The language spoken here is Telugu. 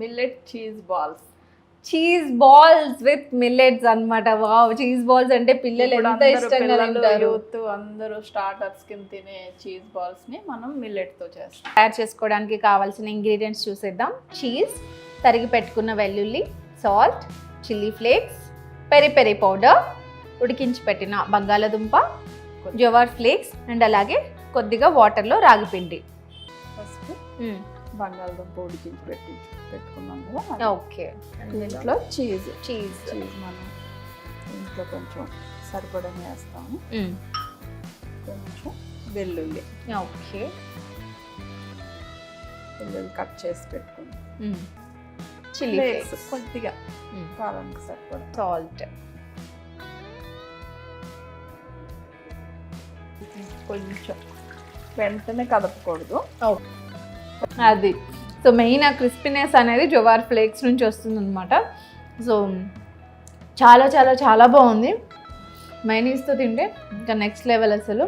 Millet cheese balls. Cheese balls with millets అన్నమాట. వావ్! చీజ్ బాల్స్ అంటే పిల్లలు ఎంత ఇష్టంగా తింటారు. యూత్ అందరూ స్టార్టర్స్ కింద తినే చీజ్ బాల్స్ని మనం మిల్లెట్తో చేస్తాం. తయారు చేసుకోవడానికి కావాల్సిన ఇంగ్రీడియంట్స్ చూసేద్దాం. చీజ్ తరిగి పెట్టుకున్న వెల్లుల్లి salt chilli flakes peri peri powder ఉడికించి పెట్టిన బంగాళదుంప జవార్ ఫ్లేక్స్ అండ్ అలాగే కొద్దిగా వాటర్లో రాగి పిండి. ఫస్ట్ బంగాళదుంప ఉడికించి పెట్టి పెట్టుకున్నాం కదా. ఓకే. దీంట్లో చీజ్ చీజ్ చీజ్ మనం ఇంట్లో కొంచెం సరిపడా వేస్తాము. కొంచెం వెల్లుల్లి. ఓకే. వెల్లుల్లి కట్ చేసి పెట్టుకున్నాం చిల్లీ కొద్దిగా కాలానికి సరిపడా. సాల్ట్ కొంచెం వెంటనే కదపకూడదు. అది. సో మెయిన్ ఆ క్రిస్పీనెస్ అనేది జోవార్ ఫ్లేక్స్ నుంచి వస్తుంది అనమాట సో చాలా చాలా చాలా బాగుంది. మైనీస్తో తింటే ఇంకా నెక్స్ట్ లెవెల్ అసలు.